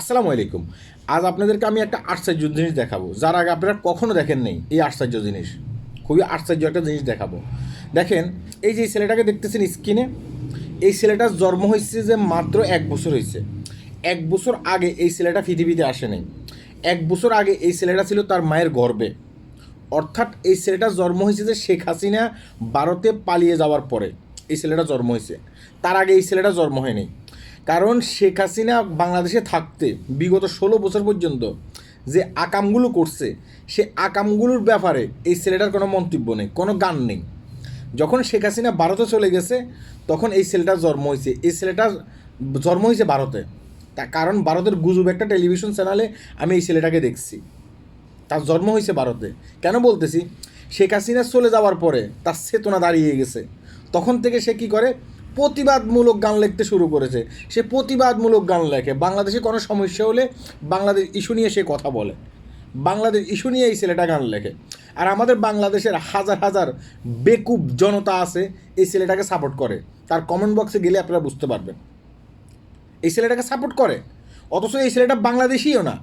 আসসালামু আলাইকুম। আজ আপনাদেরকে আমি একটা আশ্চর্য জিনিস দেখাবো। যার আগে আপনারা কখনো দেখেন নেই এই আশ্চর্য জিনিস। খুবই আশ্চর্য একটা জিনিস দেখাবো। দেখেন, এই যে ছেলেটাকে দেখতেছেন স্ক্রিনে, এই ছেলেটার জন্ম হয়েছে যে মাত্র এক বছর হয়েছে। এক বছর আগে এই ছেলেটা পৃথিবীতে আসে নাই। এক বছর আগে এই ছেলেটা ছিল তার মায়ের গর্বে। অর্থাৎ এই ছেলেটার জন্ম হয়েছে যে শেখ হাসিনা ভারতে পালিয়ে যাওয়ার পরে। এই ছেলেটা জন্ম হয়েছে। তার আগে এই ছেলেটা জন্ম হয়নি। কারণ শেখ হাসিনা বাংলাদেশে থাকতে বিগত ষোলো বছর পর্যন্ত যে আকামগুলো করছে, সে আকামগুলোর ব্যাপারে এই ছেলেটার কোনো মন্তব্য নেই, কোনো গান নেই। যখন শেখ হাসিনা ভারতে চলে গেছে, তখন এই ছেলেটার জন্ম হয়েছে। এই ছেলেটার জন্ম হয়েছে ভারতে। তা কারণ ভারতের গুজব একটা টেলিভিশন চ্যানেলে আমি এই ছেলেটাকে দেখছি। তার জন্ম হয়েছে ভারতে। কেন বলতেছি? শেখ হাসিনা চলে যাওয়ার পরে তার চেতনা দাঁড়িয়ে গেছে। তখন থেকে সে কি করে? প্রতিবাদমূলক গান লিখতে শুরু করেছে। সে প্রতিবাদমূলক গান লেখে। বাংলাদেশে কোনো সমস্যা হলে বাংলাদেশ ইস্যু নিয়ে সে কথা বলে। বাংলাদেশ ইস্যু নিয়ে এই ছেলেটা গান লেখে। আর আমাদের বাংলাদেশের হাজার হাজার বেকুব জনতা আছে, এই ছেলেটাকে সাপোর্ট করে। তার কমেন্ট বক্সে গেলে আপনারা বুঝতে পারবেন। এই ছেলেটাকে সাপোর্ট করে। অথচ এই ছেলেটা বাংলাদেশিও না।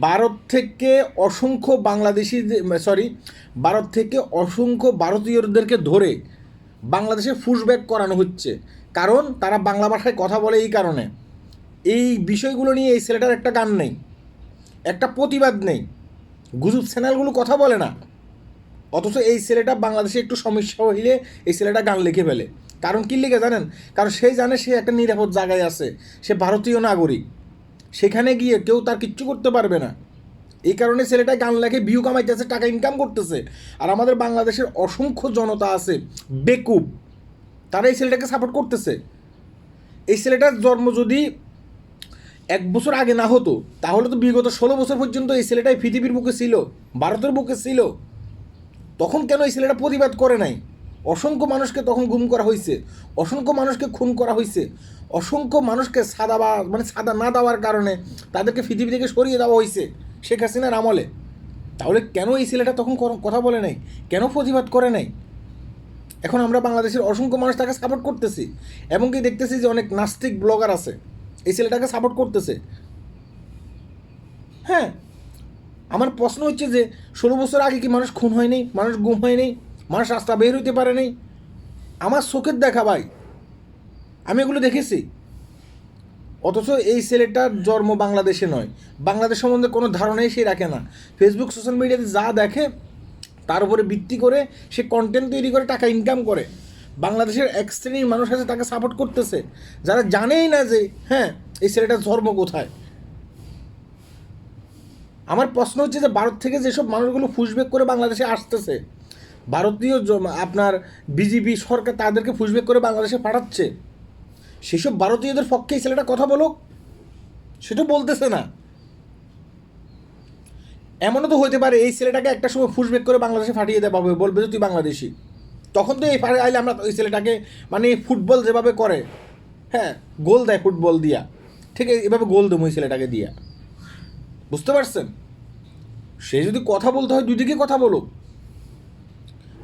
ভারত থেকে অসংখ্য বাংলাদেশি সরি ভারত থেকে অসংখ্য ভারতীয়দেরকে ধরে বাংলাদেশে ফুসব্যাক করানো হচ্ছে। কারণ তারা বাংলা ভাষায় কথা বলে এই কারণে। এই বিষয়গুলো নিয়ে এই ছেলেটার একটা গান নেই। একটা প্রতিবাদ নেই। গুজব চ্যানেলগুলো কথা বলে না। অথচ এই ছেলেটা বাংলাদেশে একটু সমস্যা হইলে এই ছেলেটা গান লিখে ফেলে। কারণ কী লিখে জানেন? কারণ সে জানে সে একটা নিরাপদ জায়গায় আছে। সে ভারতীয় নাগরিক। সেখানে গিয়ে কেউ তার কিচ্ছু করতে পারবে না। এই কারণে ছেলেটা গান লেখে ভিউ কামাইতেছে, টাকা ইনকাম করতেছে। আর আমাদের বাংলাদেশের অসংখ্য জনতা আছে, বেকুব তারা এই ছেলেটাকে সাপোর্ট করতেছে। এই ছেলেটার জন্ম যদি এক বছর আগে না হতো, তাহলে তো বিগত ষোলো বছর পর্যন্ত এই ছেলেটাই পৃথিবীর বুকে ছিল, ভারতের বুকে ছিল। তখন কেন এই ছেলেটা প্রতিবাদ করে নাই? অসংখ্য মানুষকে তখন গুম করা হয়েছে অসংখ্য মানুষকে খুন করা হয়েছে অসংখ্য মানুষকে সাদা বা মানে সাদা না দেওয়ার কারণে তাদেরকে পৃথিবী থেকে সরিয়ে দেওয়া হয়েছে শেখ হাসিনার আমলে। তাহলে কেন এই ছেলেটা তখন কথা বলে নাই? কেন প্রতিবাদ করে নাই? এখন আমরা বাংলাদেশের অসংখ্য মানুষ তাকে সাপোর্ট করতেছি। এমনকি দেখতেছি যে অনেক নাস্তিক ব্লগার আছে। এই ছেলেটাকে সাপোর্ট করতেছে। হ্যাঁ আমার প্রশ্ন হচ্ছে যে, ষোলো বছর আগে কি মানুষ খুন হয়নি? মানুষ গুম হয়নি? মানুষ রাস্তা বের হইতে পারে নাই আমার চোখের দেখা ভাই, আমি এগুলো দেখেছি। অথচ এই ছেলেটার জন্ম বাংলাদেশে নয়। বাংলাদেশ সম্বন্ধে কোনো ধারণাই সে রাখে না। ফেসবুক সোশ্যাল মিডিয়াতে যা দেখে, তার উপরে ভিত্তি করে সে কন্টেন্ট তৈরি করে, টাকা ইনকাম করে। বাংলাদেশের এক শ্রেণির মানুষ আছে, তাকে সাপোর্ট করতেছে। যারা জানেই না যে হ্যাঁ এই ছেলেটার ধর্ম কোথায়। আমার প্রশ্ন হচ্ছে যে, ভারত থেকে যেসব মানুষগুলো ফুসবেক করে বাংলাদেশে আসতেছে, ভারতীয় আপনার বিজেপি সরকার তাদেরকে ফুসবেক করে বাংলাদেশে পাঠাচ্ছে। সেসব ভারতীয়দের পক্ষে ছেলেটা কথা বলো সেটা বলতেছে না। এমনও তো হতে পারে এই ছেলেটাকে একটা সময় ফুসবেক করে বাংলাদেশে ফাটিয়ে দেওয়া হবে, বলবে যে তুই বাংলাদেশি। তখন তো এই পারে আইলে আমরা ওই ছেলেটাকে মানে ফুটবল যেভাবে করে হ্যাঁ গোল দেয় ফুটবল দিয়া। ঠিক এভাবে গোল দেবো ওই ছেলেটাকে দিয়া। বুঝতে পারছেন? সে যদি কথা বলতে হয় দুদিকে কথা বলো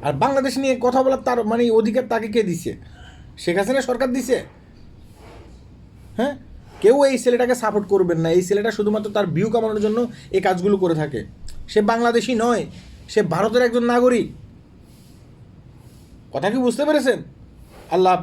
আর বাংলাদেশ নিয়ে কথা বলার তার মানে অধিকার তাকে কে দিছে? শেখ হাসিনা সরকার দিছে? হ্যাঁ? কেউ এই ছেলেটাকে সাপোর্ট করবেন না। এই ছেলেটা শুধুমাত্র তার ভিউ কামানোর জন্য এই কাজগুলো করে থাকে। সে বাংলাদেশি নয়, সে ভারতের একজন নাগরিক। কথা কি বুঝতে পেরেছেন? আল্লাহ।